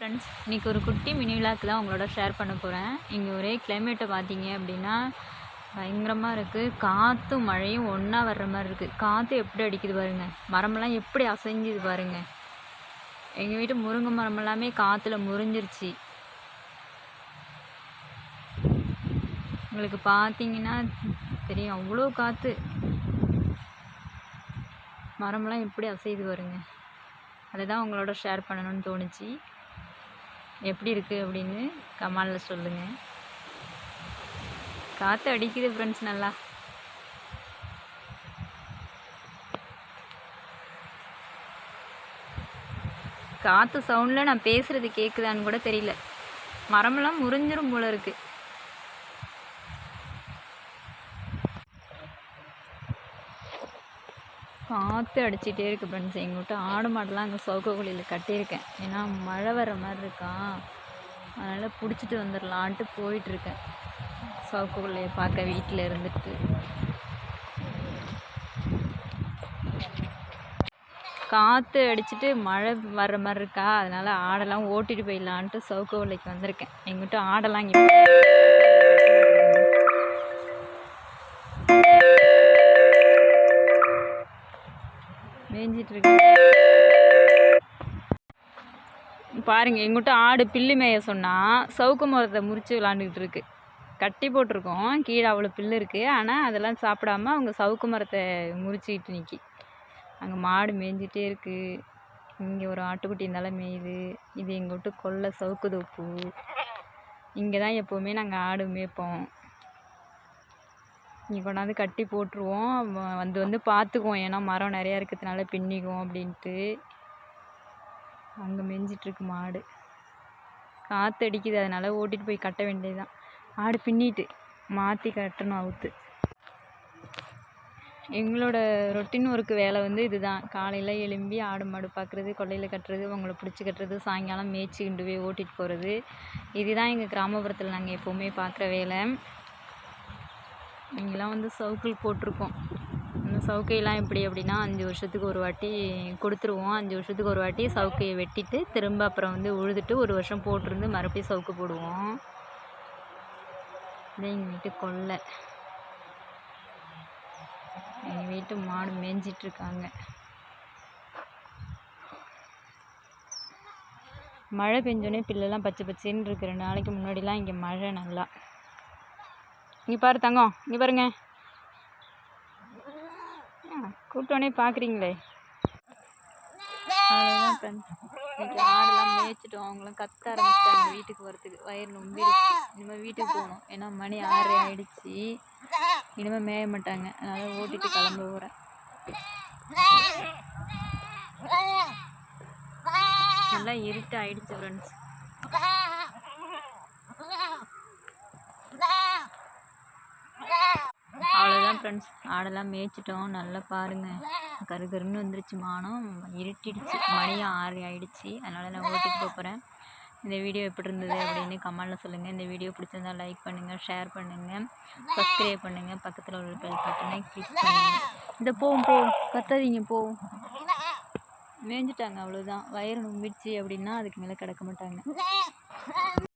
Friends இன்றைக்கி ஒரு குட்டி மினி விளாக் தான் உங்களோட ஷேர் பண்ண போகிறேன் இங்கே ஒரே கிளைமேட்டை பார்த்தீங்க அப்படின்னா பயங்கரமாக இருக்குது காற்றும் மழையும் ஒன்றா வர்ற மாதிரி இருக்குது காற்று எப்படி அடிக்குது பாருங்க. மரமெல்லாம் எப்படி அசைஞ்சுது பாருங்க. எங்கள் வீட்டு முருங்கை மரம் எல்லாமே காற்றுல முறிஞ்சிருச்சு. உங்களுக்கு பார்த்தீங்கன்னா தெரியும் அவ்வளோ காற்று மரமெல்லாம் எப்படி அசையுது பாருங்க. அதை தான் உங்களோட ஷேர் பண்ணணும்னு தோணுச்சு. எப்படி இருக்குது அப்படின்னு கமாலில் சொல்லுங்கள் காற்று அடிக்குது ஃப்ரெண்ட்ஸ் நல்லா. காற்று சவுண்டில் நான் பேசுகிறது கேட்குதான்னு கூட தெரியல. மரமெல்லாம் முறிஞ்சிரும் போல இருக்குது காற்று அடிச்சிட்டே இருக்கு ஃப்ரெண்ட்ஸ் எங்கிட்ட ஆடு மாடெல்லாம் அங்கே சவுக்கக்குழியில் கட்டியிருக்கேன். ஏன்னா மழை வர மாதிரி இருக்கா? அதனால் பிடிச்சிட்டு வந்துடலான்ட்டு போயிட்டுருக்கேன். சவுக்கக்குள்ளையை பார்க்க வீட்டில் இருந்துட்டு. காற்று அடிச்சிட்டு மழை வர்ற மாதிரி இருக்கா? அதனால் ஆடெல்லாம் ஓட்டிட்டு போயிடலான்ட்டு சவுக்க உலைக்கு வந்திருக்கேன். எங்கிட்ட ஆடெல்லாம் இங்கே மேய்ஞ்சிட்டு பாருங்கள் பாருங்க எங்கிட்ட ஆடு பில்லு மேய சொன்னால் சவுக்கு மரத்தை முறிச்சு விளாண்டுக்கிட்டு இருக்கு கட்டி போட்டிருக்கோம் கீழே அவ்வளோ பில்லு இருக்குது ஆனால் அதெல்லாம் சாப்பிடாம அவங்க சவுக்கு மரத்தை முறிச்சிக்கிட்டு நிற்கி அங்கே மாடு மேய்ஞ்சிட்டே இருக்குது இங்கே ஒரு ஆட்டுக்குட்டி இருந்தாலும் மேயுது. இது எங்கள் வீட்டு கொல்லை சவுக்கு தோப்பு. இங்கே தான் எப்போவுமே நாங்கள் ஆடு மேய்ப்போம். இங்கே கொண்டாந்து கட்டி போட்டுருவோம். வ- வந்து வந்து பார்த்துக்குவோம். ஏன்னா மரம் நிறையா இருக்கிறதுனால பின்னிக்கும் அப்படின்ட்டு. அங்கே மெஞ்சிட்ருக்கு மாடு. காற்று அடிக்குது. அதனால் ஓட்டிகிட்டு போய் கட்ட வேண்டியதுதான். ஆடு பின்னிட்டு மாற்றி கட்டணும் அவுத்து. எங்களோட ரொட்டின் ஒர்க்கு வேலை வந்து இதுதான். காலையில் எழும்பி ஆடு மாடு பார்க்குறது கொல்லையில் கட்டுறது அவங்கள பிடிச்சி கட்டுறது சாயங்காலம் மேய்ச்சி கொண்டு போய் ஓட்டிகிட்டு போகிறது இதுதான் எங்கள் கிராமப்புறத்தில் நாங்கள் எப்போவுமே பார்க்குற வேலை. இங்கெல்லாம் வந்து சவுக்கிள் போட்டிருக்கோம். இந்த சவுக்கையெல்லாம் எப்படி அப்படின்னா அஞ்சு வருஷத்துக்கு ஒரு வாட்டி கொடுத்துருவோம். அஞ்சு வருஷத்துக்கு ஒரு வாட்டி சவுக்கையை வெட்டிட்டு திரும்ப அப்புறம் வந்து உழுதுட்டு ஒரு வருஷம் போட்டிருந்து மறுபடியும் சவுக்கு போடுவோம். இதான் எங்கள் வீட்டு கொல்லை. எங்கள் வீட்டு மாடு மேய்ஞ்சிட்ருக்காங்க மழை பெஞ்சோடனே பிள்ளைலாம் பச்சை பச்சைன்னு இருக்கு ரெண்டு நாளைக்கு முன்னாடிலாம் இங்கே மழை நல்லா. நீ பாரு தங்கம் நீ பாருங்க. கூப்பிட்டோன்னே பார்க்குறீங்களே இன்னைக்கு ஆடெல்லாம் மேய்ச்சிட்டோம் அவங்களாம் கத்த ஆரம்பிச்சிட்டாங்க வீட்டுக்கு வரத்துக்கு வயிறு நொம்பிடுச்சு. இனிமேல் வீட்டுக்கு போகணும். ஏன்னா மணி ஆறு ஆயிடுச்சு. இனிமேல் மேய மாட்டாங்க. அதனால் ஓட்டிட்டு கிளம்ப போகிறேன் நல்லா இருட்டு ஆயிடுச்சு ஃப்ரெண்ட்ஸ் அவ்வளோதான் ஃப்ரெண்ட்ஸ் ஆடெல்லாம் மேய்ச்சிட்டோம். நல்லா பாருங்கள் கரு கருன்னு வந்துருச்சு மானம். இருட்டிடுச்சு. மணியும் ஆறு ஆயிடுச்சு. அதனால் நான் ஓட்டிட்டு போகிறேன் இந்த வீடியோ எப்படி இருந்தது அப்படின்னு கமெண்டில் சொல்லுங்கள் இந்த வீடியோ பிடிச்சிருந்தா லைக் பண்ணுங்கள் ஷேர் பண்ணுங்கள் சப்ஸ்கிரைப் பண்ணுங்கள் பக்கத்தில் உள்ள பெல் பட்டனை கிளிக் பண்ணுங்கள் இந்த போவோம் போ. கத்தாதீங்க போ. மேய்ஞ்சிட்டாங்க அவ்வளோதான் வயிறு நம்பிடுச்சு அப்படின்னா அதுக்கு மேலே கிடக்க மாட்டாங்க.